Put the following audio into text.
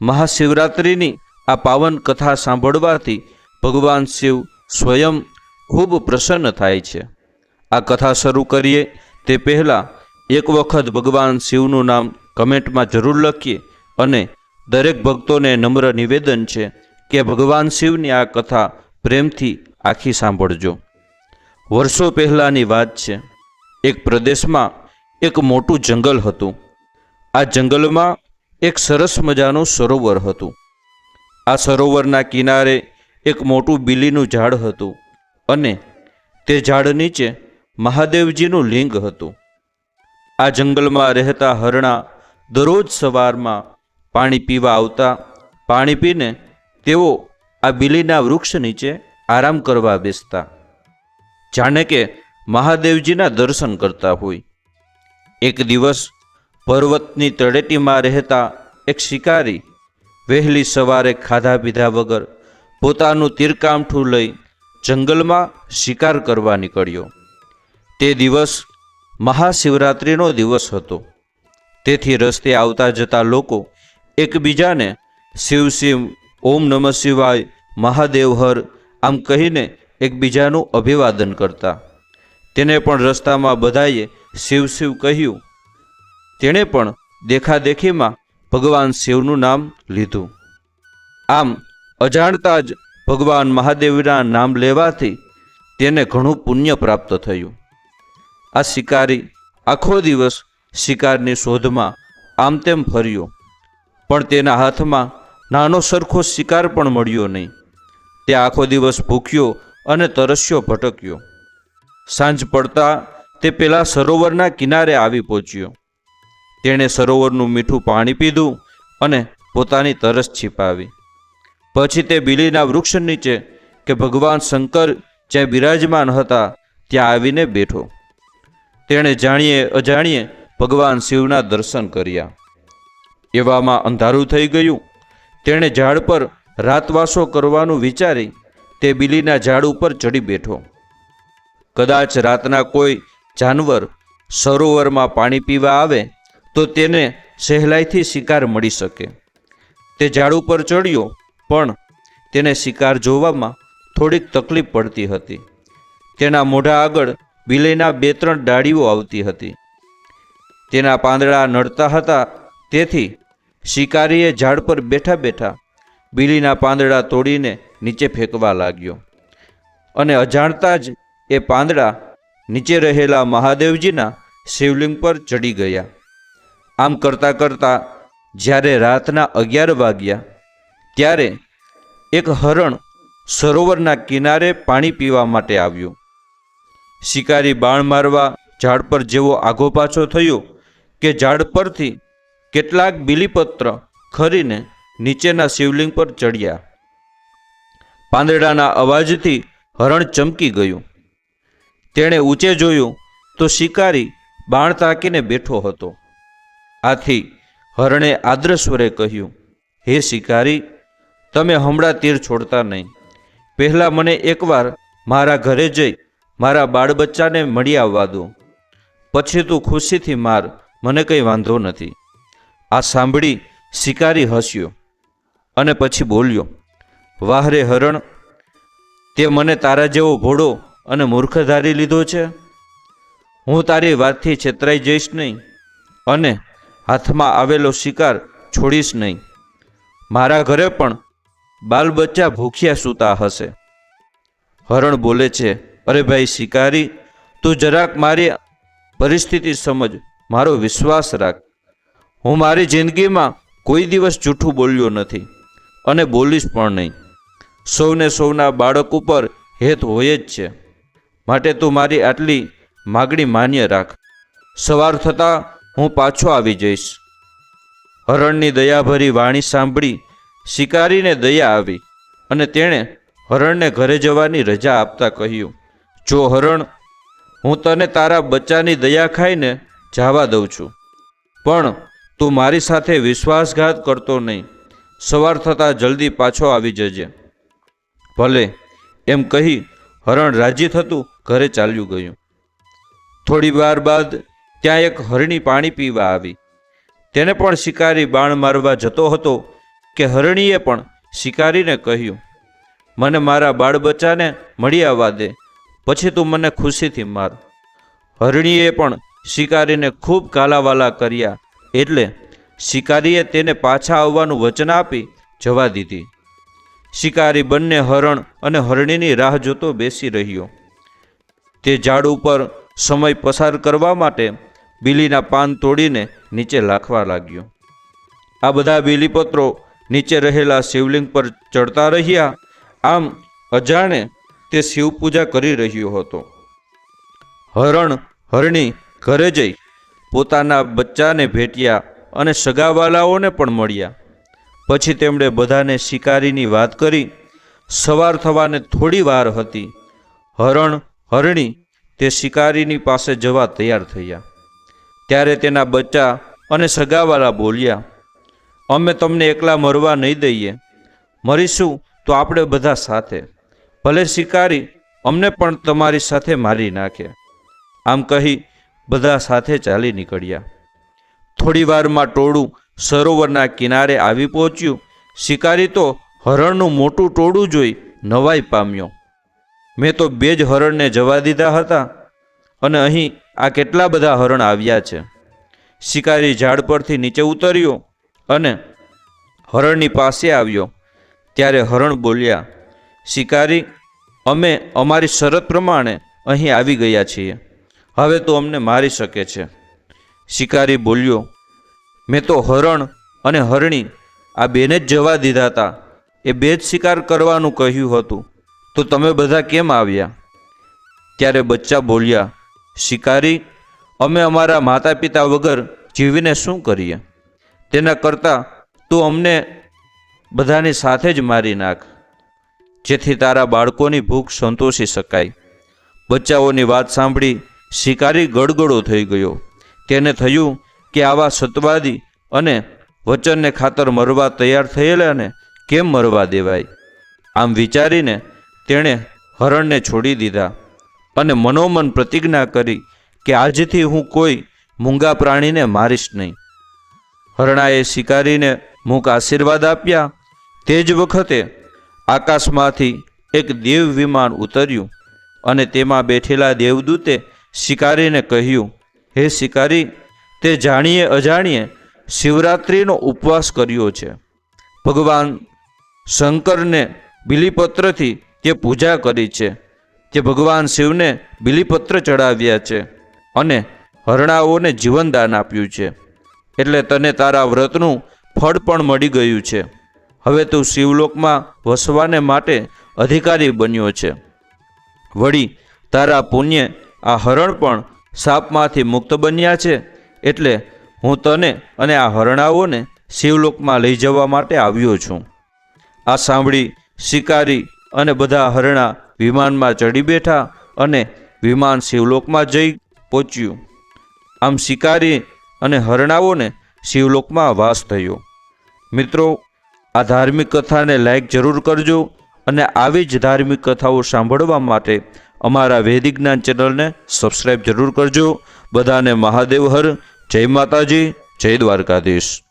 મહાશિવરાત્રિની આ પાવન કથા સાંભળવાથી ભગવાન શિવ સ્વયં ખૂબ પ્રસન્ન થાય છે. આ કથા શરૂ કરીએ તે પહેલાં એક વખત ભગવાન શિવનું નામ કમેન્ટમાં જરૂર લખીએ અને દરેક ભક્તોને નમ્ર નિવેદન છે કે ભગવાન શિવની આ કથા પ્રેમથી આખી સાંભળજો. વર્ષો પહેલાંની વાત છે. એક પ્રદેશમાં એક મોટું જંગલ હતું. આ જંગલમાં એક સરસ મજાનું સરોવર હતું. આ સરોવરના કિનારે એક મોટું બીલીનું ઝાડ હતું અને તે ઝાડ નીચે મહાદેવજીનું લિંગ હતું. આ જંગલમાં રહેતા હરણા દરરોજ સવારમાં પાણી પીવા આવતા, પાણી પીને તેઓ આ બીલીના વૃક્ષ નીચે આરામ કરવા બેસતા. જાણે કે મહાદેવજીના દર્શન કરતા હોય. એક દિવસ પર્વતની તળેટીમાં રહેતા એક શિકારી વહેલી સવારે ખાધા પીધા વગર પોતાનું તીરકામઠું લઈ જંગલમાં શિકાર કરવા નીકળ્યો. તે દિવસ મહાશિવરાત્રિનો દિવસ હતો. તેથી રસ્તે આવતા જતા લોકો એકબીજાને શિવ શિવ, ઓમ નમઃ શિવાય, મહાદેવ હર આમ કહીને એકબીજાનું અભિવાદન કરતા. તેને પણ રસ્તામાં બધાએ શિવ શિવ કહ્યું તેણે પણ દેખાદેખીમાં ભગવાન શિવનું નામ લીધું. આમ અજાણતા જ ભગવાન મહાદેવના નામ લેવાથી તેને ઘણું પુણ્ય પ્રાપ્ત થયું. આ શિકારી આખો દિવસ શિકારની શોધમાં આમ તેમ ફર્યો. પણ તેના હાથમાં નાનો સરખો શિકાર પણ મળ્યો નહીં. તે આખો દિવસ ભૂખ્યો અને તરસ્યો ભટક્યો. સાંજ પડતા તે પેલા સરોવરના કિનારે આવી પહોંચ્યો. તેણે સરોવરનું મીઠું પાણી પીધું અને પોતાની તરસ છીપાવી. પછી તે બીલીના વૃક્ષ નીચે કે ભગવાન શંકર જ્યાં બિરાજમાન હતા ત્યાં આવીને બેઠો. તેણે જાણીએ અજાણીએ ભગવાન શિવના દર્શન કર્યા. એવામાં અંધારું થઈ ગયું. તેણે ઝાડ પર રાતવાસો કરવાનું વિચારી તે બીલીના ઝાડ ઉપર ચડી બેઠો. કદાચ રાતના કોઈ જાનવર સરોવરમાં પાણી પીવા આવે તો તેને સહેલાઈથી શિકાર મળી શકે. તે ઝાડ ઉપર ચડ્યો, પણ તેને શિકાર જોવામાં થોડીક તકલીફ પડતી હતી. તેના મોઢા આગળ બિલેના બે ત્રણ ડાળીઓ આવતી હતી. તેના પાંદડા નડતા હતા, તેથી શિકારીએ ઝાડ પર બેઠા બેઠા બિલીના પાંદડા તોડીને નીચે ફેંકવા લાગ્યો. અને અજાણતા જ એ પાંદડા નીચે રહેલા મહાદેવજીના શિવલિંગ પર ચડી ગયા. આમ કરતાં કરતાં જ્યારે રાતના અગિયાર વાગ્યા, ત્યારે એક હરણ સરોવરના કિનારે પાણી પીવા માટે આવ્યું. શિકારી બાણ મારવા ઝાડ પર જેવો આઘો પાછો થયો કે ઝાડ પરથી કેટલાક બીલીપત્ર ખરીને નીચેના શિવલિંગ પર ચડ્યા. પાંદડાના અવાજથી હરણ ચમકી ગયું. તેણે ઊંચે જોયું તો શિકારી બાણ તાકીને બેઠો હતો. આથી હરણે આદ્ર સ્વરે કહ્યું, હે શિકારી, તમે હમણાં તીર છોડતા નહીં. પહેલાં મને એકવાર મારા ઘરે જઈ મારા બાળ બચ્ચાને મળી આવવા દો. પછી તું ખુશીથી માર, મને કંઈ વાંધો નથી. આ સાંભળી શિકારી હસ્યો અને પછી બોલ્યો, વાહ રે હરણ, તે મને તારા જેવો ભોળો અને મૂર્ખ ધારી લીધો છે? હું તારી વાતથી છેતરાઈ જઈશ નહીં. અને હાથમાં આવેલો શિકાર છોડીશ નહીં. મારા ઘરે પણ બાલ બચ્ચા ભૂખ્યા સૂતા હશે. હરણ બોલે છે, અરે ભાઈ શિકારી, તું જરાક મારી પરિસ્થિતિ સમજ, મારો વિશ્વાસ રાખ. હું મારી જિંદગીમાં કોઈ દિવસ જૂઠું બોલ્યો નથી અને બોલીશ પણ નહીં. સૌને સૌના બાળક ઉપર હેત હોય જ છે. માટે તું મારી આટલી માગણી માન્ય રાખ. સવાર થતાં હું પાછો આવી જઈશ. હરણની દયાભરી વાણી સાંભળી શિકારીને દયા આવી અને તેણે હરણને ઘરે જવાની રજા આપતા કહ્યું, જો હરણ, હું તને તારા બચ્ચાની દયા ખાઈને જવા દઉં છું. પણ તું મારી સાથે વિશ્વાસઘાત કરતો નહીં. સવાર થતાં જલ્દી પાછો આવી જજે. ભલે એમ કહી હરણ રાજી થતું ઘરે ચાલ્યું ગયું. થોડી વાર બાદ ત્યાં એક હરણી પાણી પીવા આવી. તેને પણ શિકારી બાણ મારવા જતો હતો કે હરણીએ પણ શિકારીને કહ્યું, મને મારા બાળ બચ્ચાને મળી આવવા દે, પછી તું મને ખુશીથી માર. હરણીએ પણ શિકારીને ખૂબ કાલાવાલા કર્યા એટલે શિકારીએ તેને પાછા આવવાનું વચન આપી જવા દીધી. શિકારી બંને હરણ અને હરણીની રાહ જોતો બેસી રહ્યો. તે ઝાડ ઉપર સમય પસાર કરવા માટે બીલીના પાન તોડીને નીચે લાખવા લાગ્યો. આ બધા બીલીપત્રો નીચે રહેલા શિવલિંગ પર ચડતા રહ્યા. આમ અજાણે તે શિવપૂજા કરી રહ્યો હતો. હરણ હરણી ઘરે જઈ પોતાના બચ્ચાને ભેટ્યા અને સગાવાલાઓને પણ મળ્યા. પછી તેમણે બધાને શિકારીની વાત કરી. સવાર થવાને થોડી વાર હતી. હરણ હરણી તે શિકારીની પાસે જવા તૈયાર થયા. ત્યારે તેના બચ્ચા અને સગાવાલા બોલ્યા, અમે તમને એકલા મરવા નહીં દઈએ. મરીશું તો આપણે બધા સાથે. ભલે શિકારી અમને પણ તમારી સાથે મારી નાખે. આમ કહી બધા સાથે ચાલી નીકળ્યા. થોડીવારમાં ટોળું સરોવરના કિનારે આવી પહોંચ્યું. શિકારી તો હરણનું મોટું ટોળું જોઈ નવાઈ પામ્યો. મેં તો બે જ હરણને જવા દીધા હતા અને અહીં આ કેટલા બધા હરણ આવ્યા છે? શિકારી ઝાડ પરથી નીચે ઉતર્યો અને હરણની પાસે આવ્યો. ત્યારે હરણ બોલ્યા, શિકારી, અમે અમારી શરત પ્રમાણે અહીં આવી ગયા છીએ. હવે તો અમને મારી શકે છે. શિકારી બોલ્યો, મેં તો હરણ અને હરણી આ બેને જ જવા દીધા હતા. એ બે જ શિકાર કરવાનું કહ્યું હતું. તો તમે બધા કેમ આવ્યા? ત્યારે બચ્ચા બોલ્યા શિકારી, અમે અમારા માતા પિતા વગર જીવીને શું કરીએ? તેના કરતાં તું અમને બધાની સાથે જ મારી નાખ, જેથી તારા બાળકોની ભૂખ સંતોષી શકાય. બચ્ચાઓની વાત સાંભળી શિકારી ગડગડો થઈ ગયો. તેને થયું કે આવા સત્વાદી અને વચનને ખાતર મરવા તૈયાર થયેલાને કેમ મરવા દેવાય? આમ વિચારીને તેણે હરણને છોડી દીધા. અને મનોમન પ્રતિજ્ઞા કરી કે આજથી હું કોઈ મૂંગા પ્રાણીને મારીશ નહીં. હરણાએ શિકારીને મૂક આશીર્વાદ આપ્યા. તે જ વખતે આકાશમાંથી એક દેવ વિમાન ઉતર્યું અને તેમાં બેઠેલા દેવદૂતે શિકારીને કહ્યું, હે શિકારી, તે જાણીએ અજાણીએ શિવરાત્રિનો ઉપવાસ કર્યો છે. ભગવાન શંકરને બિલીપત્રથી તે પૂજા કરી છે. તે ભગવાન શિવને બિલીપત્ર ચડાવ્યા છે અને હરણાઓને જીવનદાન આપ્યું છે. એટલે તને તારા વ્રતનું ફળ પણ મળી ગયું છે. હવે તું શિવલોકમાં વસવાને માટે અધિકારી બન્યો છે. વળી તારા પુણ્ય આ હરણ પણ સાપમાંથી મુક્ત બન્યા છે, એટલે હું તને અને આ હરણાઓને શિવલોકમાં લઈ જવા માટે આવ્યો છું. આ સાંભળી શિકારી અને બધા હરણા વિમાનમાં ચડી બેઠા અને વિમાન શિવલોકમાં જઈ પહોંચ્યું. આમ શિકારી અને હરણાઓને શિવલોકમાં વાસ થયો. મિત્રો, આ ધાર્મિક કથાને લાઈક જરૂર કરજો અને આવી જ ધાર્મિક કથાઓ સાંભળવા માટે અમારા વૈદિક જ્ઞાન ચેનલને સબસ્ક્રાઈબ જરૂર કરજો. બધાને મહાદેવ હર. જય માતાજી. જય દ્વારકાધીશ.